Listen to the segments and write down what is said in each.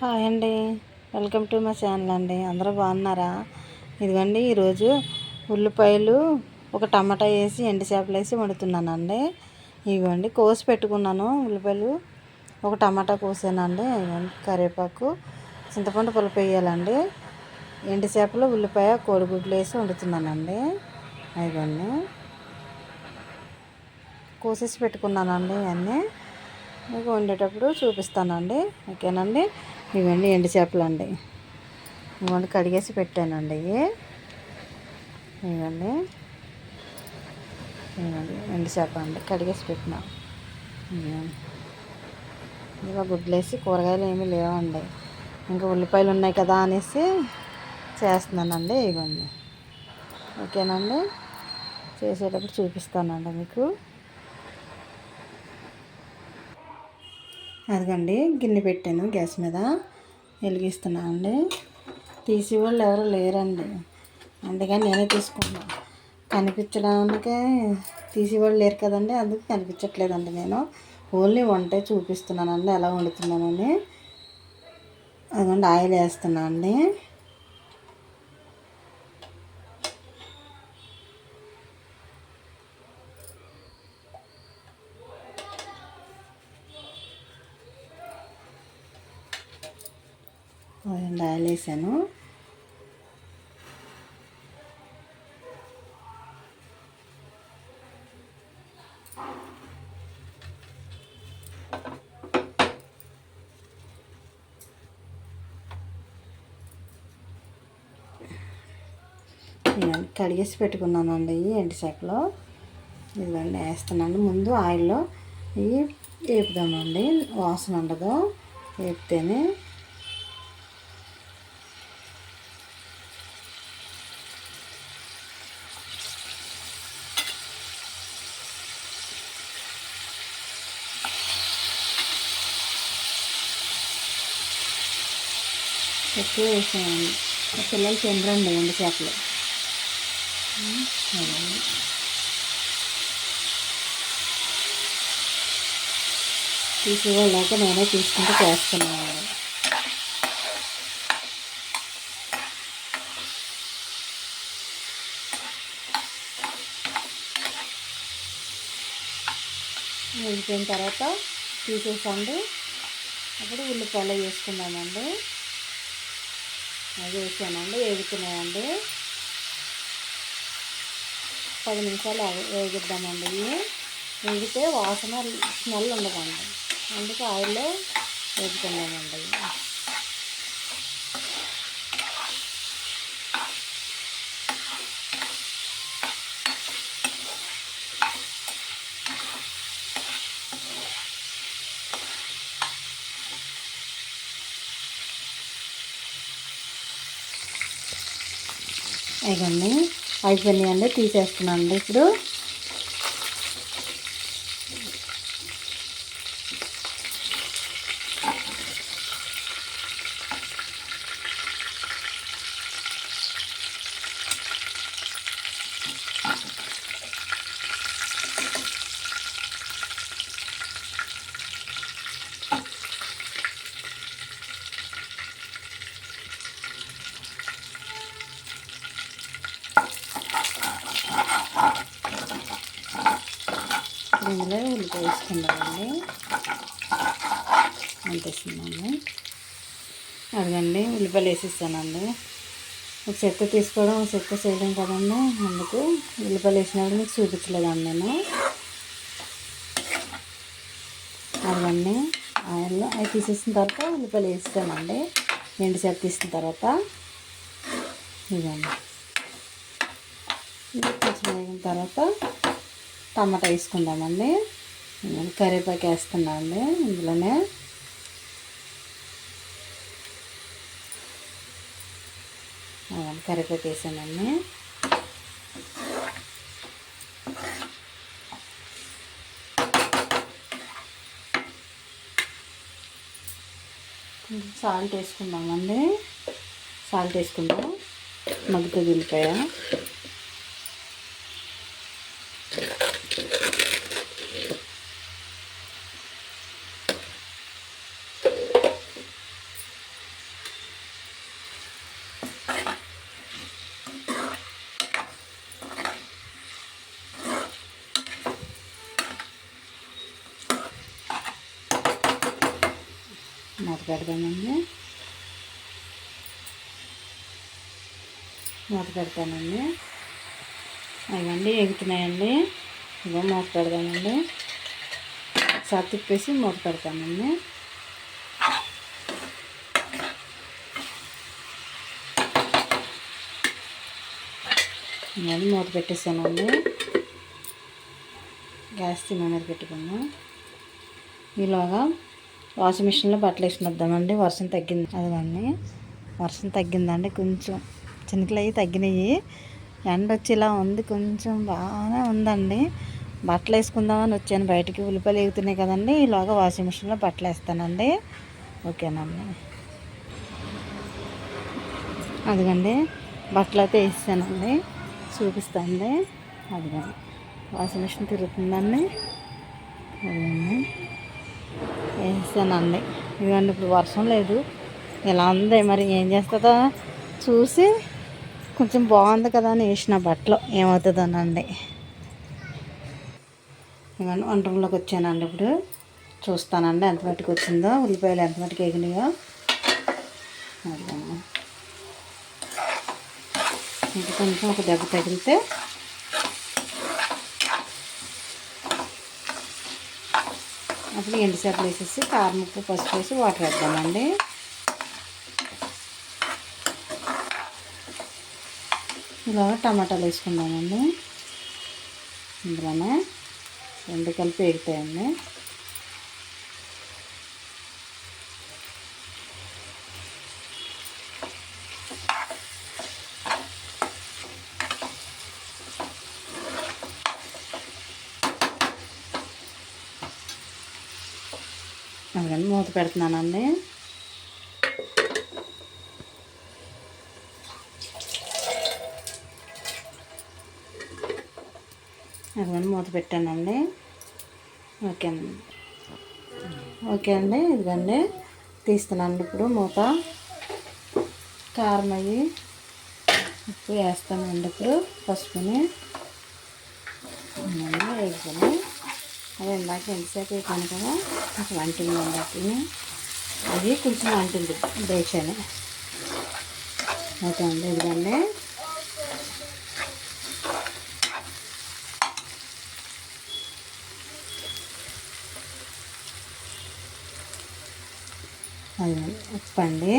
Hi అండి. Welcome to మా channel అండి. అందరూ బాగున్నారా? ఇదిగోండి ఈరోజు ఉల్లిపాయలు ఒక టమాటా వేసి ఎండు చేపలు వేసి వండుతున్నానండి. ఇదిగోండి కోసి పెట్టుకున్నాను ఉల్లిపాయలు. ఒక టమాటా కోసానండి. ఇదిగోండి కరివేపాకు చింతపండు పులుపు వేయాలండి. ఎండు చేపలు ఉల్లిపాయ కోడిగుడ్లు వేసి వండుతున్నానండి. ఇదిగోండి కోసేసి పెట్టుకున్నానండి ఇవన్నీ. మీకు వండేటప్పుడు చూపిస్తానండి. ఓకేనండి? ఇవన్నీ ఎండు చేపలు అండి ఇవన్నీ కడిగేసి పెట్టానండి ఇవి. ఇవ్వండి. ఎండు చేప అండి కడిగేసి పెట్టిన. ఇంకా గుడ్లేసి కూరగాయలు ఏమీ లేవండి. ఇంకా ఉల్లిపాయలు ఉన్నాయి కదా అనేసి చేస్తున్నానండి. ఇవ్వండి. ఓకేనండి? చేసేటప్పుడు చూపిస్తానండి మీకు. అదిగండి గిన్నె పెట్టాను గ్యాస్ మీద. వెలిగిస్తున్నా అండి తీసి వాళ్ళు ఎవరు లేరండి. అందుకని నేనే తీసుకున్నాను కనిపించడానికే తీసేవాళ్ళు లేరు కదండి. అందుకు కనిపించట్లేదండి నేను. ఓన్లీ వంటే చూపిస్తున్నానండి ఎలా వండుతున్నానని. అదిగోండి ఆయిల్ వేస్తున్నా అండి ఆయిల్ వేసాను కడిగేసి పెట్టుకున్నానండి ఈ ఎండు ఇదిగోండి వేస్తున్నాను. ముందు ఆయిల్లో ఇవి వేపుదామండి. వాసన ఉండదు. వేపితేనే ఎక్కువ వేసామండి పిల్లలు తినరండి ఎండు చేపలు. తీసుకోలేక నేనే తీసుకుంటూ చేస్తున్నాను. వేగిపోయిన తర్వాత తీసేసండి. అప్పుడు ఉల్లిపాయలు వేసుకున్నామండి వేసానండి వేగుతున్నాయండి. పది నిమిషాలు వేగిద్దామండి వేగితే వాసన స్మెల్ ఉండదండి. అందుకే ఆయిల్లో వేగుతున్నామండి ఇవన్నీ అయిపోయినాయండి తీసేస్తున్నాను ఇప్పుడు ఇందులో ఉల్లిపాయ వేసుకుందామండి అంతేస్తున్నాను అడగండి ఉల్లిపాయలు వేసిస్తానండి ఒక చెక్క తీసుకోవడం ఒక చెక్క చేయడం కదండి అందుకు ఉల్లిపాయలు వేసినప్పుడు మీకు చూపించలేదండి నేను. అవన్నీ ఆయిల్లో అవి తీసేసిన తర్వాత ఉల్లిపాయలు వేస్తానండి ఎండు చెక్క తీసిన తర్వాత. ఇదండి ఇది కొంచెం తర్వాత టమాటా వేసుకుందామండి. కరివేపాకు వేస్తున్నా అండి ఇందులోనే. కరివేపాకు వేసానండి సాల్ట్ వేసుకుందామండి. సాల్ట్ వేసుకుందాం. మగ్గుతుంది ఉల్లిపాయ పెడదామండి పెడతానండి. మూత పెడతానండి. అవన్నీ ఎగుతున్నాయండి. ఇవో మూత పెడదామండి ఒకసారి తిప్పేసి మూత పెడతానండి. అది మూత పెట్టేసానండి. గ్యాస్ తిన్న మీద పెట్టుకున్నాం. ఈలోగా వాషింగ్ మిషన్లో బట్టలు వేసుకుని వర్షం తగ్గింది. అదిగండి. వర్షం తగ్గిందండి కొంచెం. చినుకులు అవి తగ్గినాయి. ఎండ వచ్చి ఇలా ఉంది. కొంచెం బాగానే ఉందండి. బట్టలు వేసుకుందామని వచ్చాను. బయటికి ఉల్లిపాయలు ఎగుతున్నాయి కదండి. ఈలోగా వాషింగ్ మిషన్లో బట్టలు వేస్తానండి. ఓకేనండి. అదిగండి. బట్టలు అయితే వేసానండి చూపిస్తానండి అదిగండి. Washing machine తిరుగుతుందండి. అదిగండి. వేసానండి ఇదిగోండి ఇప్పుడు వర్షం లేదు. ఇలా ఉంది? మరి ఏం చేస్తుందో చూసి కొంచెం బాగుంది కదా అని వేసిన బట్టలు. ఏమవుతుందోనండి ఇవన్నీ వంట రూమ్లోకి వచ్చానండి ఇప్పుడు. చూస్తానండి ఎంత మట్టుకు వచ్చిందో. ఉల్లిపాయలు ఎంత మట్టుకు ఎగినాయో ఇంకా కొంచెం ఒక దెబ్బ తగిలితే అప్పుడు ఎండు చేపలు వేసేసి కారం ఉప్పు పసుపు వేసి వాటర్ వేద్దామండి. ఇలా టమాటాలు వేసుకుందామండి. ఇందులోనే రెండు కలిపి వేగుతాయండి. అందుకని మూత పెడుతున్నానండి. అందుకని మూత పెట్టానండి. ఓకేనండి ఓకే అండి ఇదిగండి. తీస్తున్నాను ఇప్పుడు మూత. కారం అయ్యి ఉప్పు వేస్తానండి ఇప్పుడు పసుపుని. వేసుకొని అది ఇందాక ఎంతసేపు వేసాను కదా నాకు వంటింది ఇందాకని అది కొంచెం వంటింది బేచని ఓకే అండి ఇదిగండి. అది ఉప్పండి.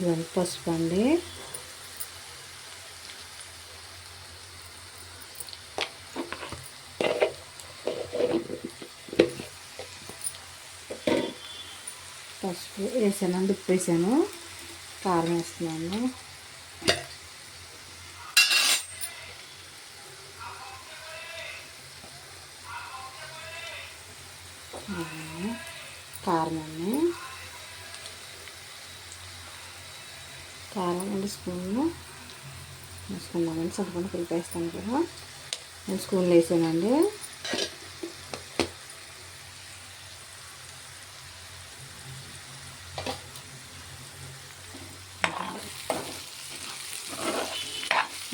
ఇదిగోండి పసుపు అండి పసుపు వేసాను ఉప్పు వేసాను కారం వేస్తున్నాను. కారం అండి కారం రెండు స్పూన్లు. వేసుకున్నామండి చింతపండు పులుపు వేస్తాను కదా రెండు స్పూన్లు వేసానండి.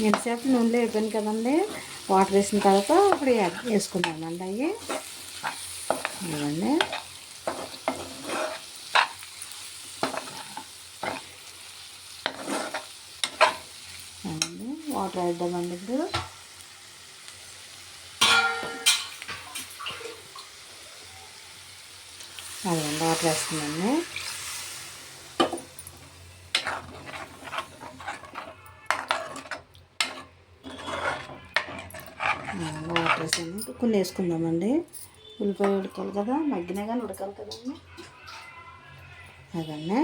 ఎంతసేపు నూనెలో అయిపోయింది కదండి. వాటర్ వేసిన తర్వాత ఇప్పుడు వేసుకున్నామండి అవి. ఇవ్వండి వాటర్ వేద్దామండి ఇప్పుడు. అదే వాటర్ వేస్తుందండి వాటర్ వేసాను కొన్ని వేసుకుందామండి. ఉల్లిపాయ ఉడకాలి కదా మగ్గినా కానీ ఉడకాలి కదండి. అదండి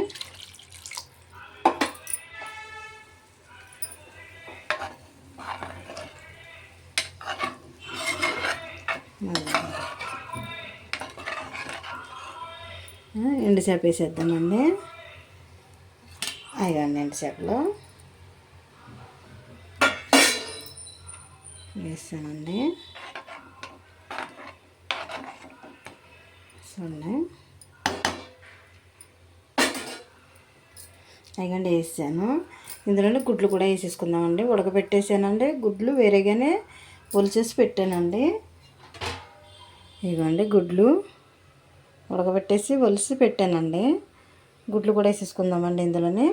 ఎండు చేప వేసేద్దామండి. అయ్యండి ఎండు చేపలు. వేస్తానండి చూడండి. అయ్యండి వేసాను. ఇందులోనే గుడ్లు కూడా వేసేసుకుందామండి. ఉడకబెట్టేసానండి. గుడ్లు వేరేగానే ఒలిచేసి పెట్టానండి. ఇదిగోండి గుడ్లు. ఉడకబెట్టేసి ఒలిసి పెట్టానండి. గుడ్లు కూడా వేసేసుకుందామండి ఇందులోనే.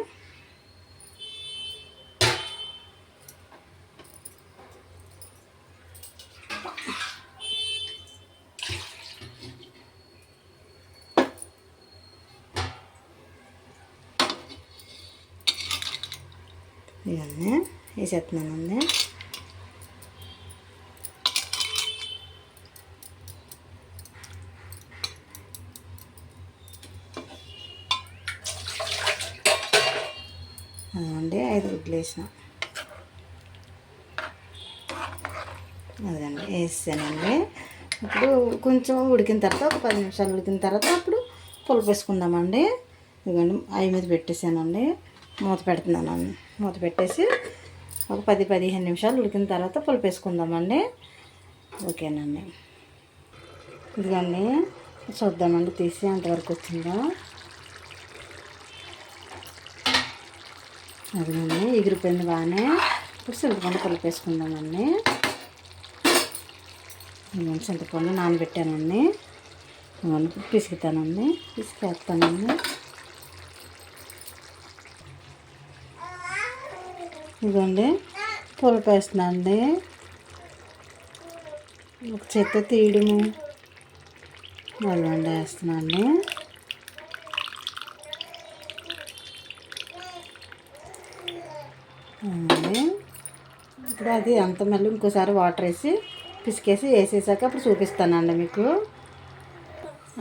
ఇవన్నీ వేసేస్తున్నానండి అదండి ఐదు గుడ్లు వేసిన అదండి వేసానండి ఇప్పుడు కొంచెం ఉడికిన తర్వాత ఒక పది నిమిషాలు ఉడికిన తర్వాత అప్పుడు పులుపు వేసుకుందామండి. ఇదిగోండి అవి మీద పెట్టేసానండి. మూత పెడుతున్నాను మూత పెట్టేసి ఒక పది పదిహేను నిమిషాలు ఉడికిన తర్వాత పులుపు వేసుకుందామండి. ఓకేనండి. ఇదిగోండి చూద్దామండి తీసి అంతవరకు వచ్చిందో. అదిగోండి ఎగిరిపోయింది బాగానే. ఇప్పుడు చింతపండు పులుపు వేసుకుందామండి ఇదిగోండి చింతపండు నానబెట్టానండి. ఇదిగోండి పిసుకుతానండి. పిసికేస్తానండి. ఇదిగోండి పులుపు వేస్తుందండి ఒక చెత్త తీయడము. అల్లండి వేస్తున్నాను ఇప్పుడు అది అంత మళ్ళీ ఇంకోసారి వాటర్ వేసి పిసికేసి వేసేసాక అప్పుడు చూపిస్తానండి మీకు.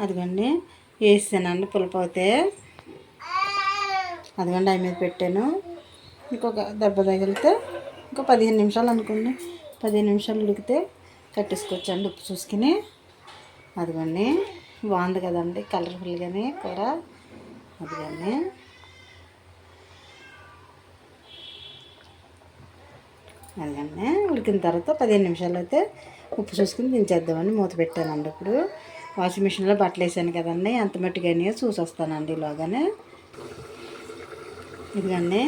అదిగోండి వేసానండి పులుపు అయితే. అదిగోండి అవి మీద పెట్టాను. ఇంకొక దెబ్బ తగిలితే ఇంకో పదిహేను నిమిషాలు అనుకోండి. పదిహేను నిమిషాలు ఉడికితే కట్టేసుకోవచ్చండి ఉప్పు చూసుకుని. అదిగోండి బాగుంది కదండి కలర్ఫుల్గానే కూర అదిగోండి. అదిగండి ఉడికిన తర్వాత పదిహేను నిమిషాలు అయితే ఉప్పు చూసుకుని దించేద్దామని మూత పెట్టానండి ఇప్పుడు. వాషింగ్ మిషన్లో బట్టలు వేసాను కదండి ఎంత మట్టిగానే చూసి వస్తానండి ఇలాగానే ఇదిగండి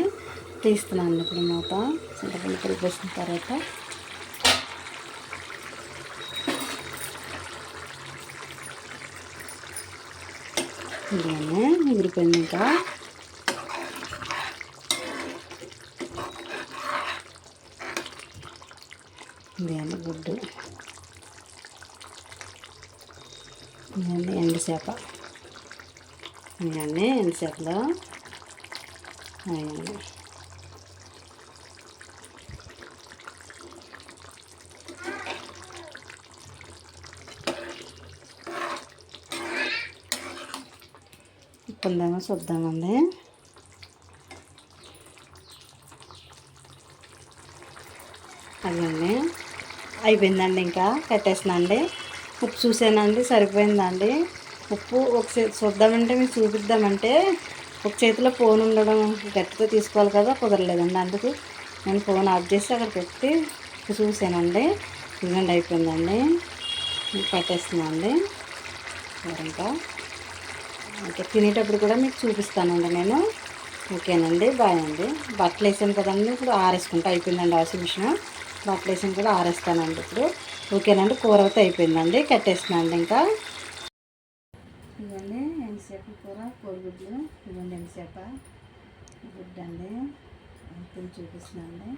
తీస్తున్నాను ఇప్పుడు మూత. చింతపండు పులుపు వేసిన తర్వాత. ఇదిగండి ఎగిరిపోయింది ఇంకా. ఇదేంటి గుడ్డు. ఇదండి ఎండు చేప ఇవన్నీ ఎండు చేపలు అయ్యండి ఇప్పుందేమో చూద్దామండి అదండి అయిపోయిందండి ఇంకా. పెట్టేసినండి. ఉప్పు చూసానండి సరిపోయిందండి. ఉప్పు ఒక చూద్దామంటే మీకు చూపిద్దామంటే ఒక చేతిలో ఫోన్ ఉండడం గట్టిగా తీసుకోవాలి కదా కుదరలేదండి అందుకు. నేను ఫోన్ ఆఫ్ చేసి అక్కడ పెట్టి చూసానండి. ఇదండి అయిపోయిందండి. పెట్టేస్తున్నాండి. ఇంకా ఇంకా తినేటప్పుడు కూడా మీకు చూపిస్తానండి నేను. ఓకేనండి బాయ్ అండి. బట్టలు వేసాను కదండి ఇప్పుడు ఆరేసుకుంటే అయిపోయిందండి వాషింగ్ మిషన్. బట్టలు కూడా ఆరేస్తానండి ఇప్పుడు. ఓకేనండి కూర అయితే అయిపోయిందండి కట్టేస్తున్నాండి ఇంకా. ఇవన్నీ ఎంతసేపు కూర? కోడిగుడ్లు ఇవ్వండి ఎంతసేప? గుడ్డ అండి అంతే చూపిస్తున్నాండి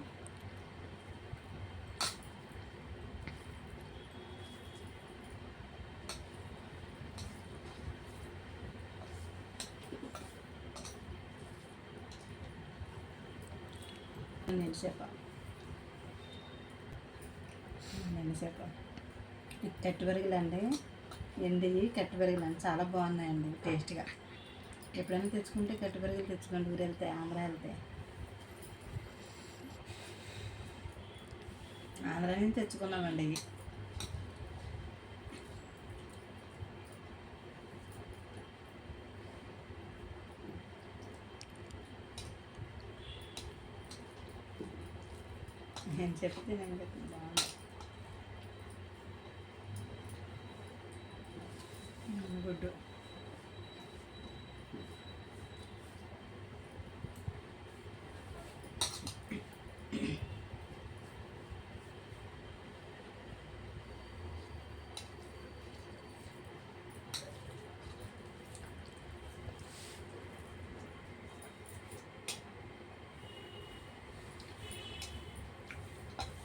ఎంతసేప ఇది కట్టుబరిగలు అండి ఎండి కట్టుబరిగలు అండి చాలా బాగున్నాయండి టేస్ట్గా. ఎప్పుడైనా తెచ్చుకుంటే కట్టుబరిగలు తెచ్చుకోండి ఊరు వెళ్తే ఆంధ్ర వెళ్తే. ఆంధ్ర నుంచి తెచ్చుకున్నామండి ఇవి. నేను చెప్తే నేను గుడ్డు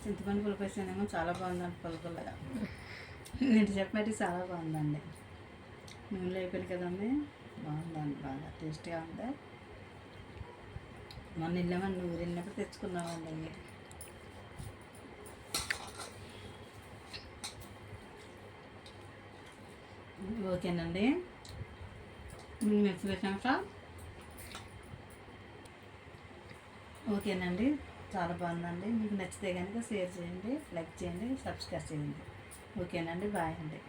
చింతపండు పులిపేసానేమో చాలా బాగుందండి పులకలుగా నేను చెప్పినట్టు చాలా బాగుందండి. నూనె అయిపోయింది కదండి బాగుందండి బాగా టేస్ట్గా ఉంది మొన్న వెళ్ళామండి ఊరు వెళ్ళినప్పుడు తెచ్చుకున్నామండి ఓకేనండి. మిర్చి వేసాక ఓకేనండి చాలా బాగుందండి. మీకు నచ్చితే కనుక షేర్ చేయండి లైక్ చేయండి సబ్స్క్రైబ్ చేయండి. ఓకేనండి బాయ్ అండి.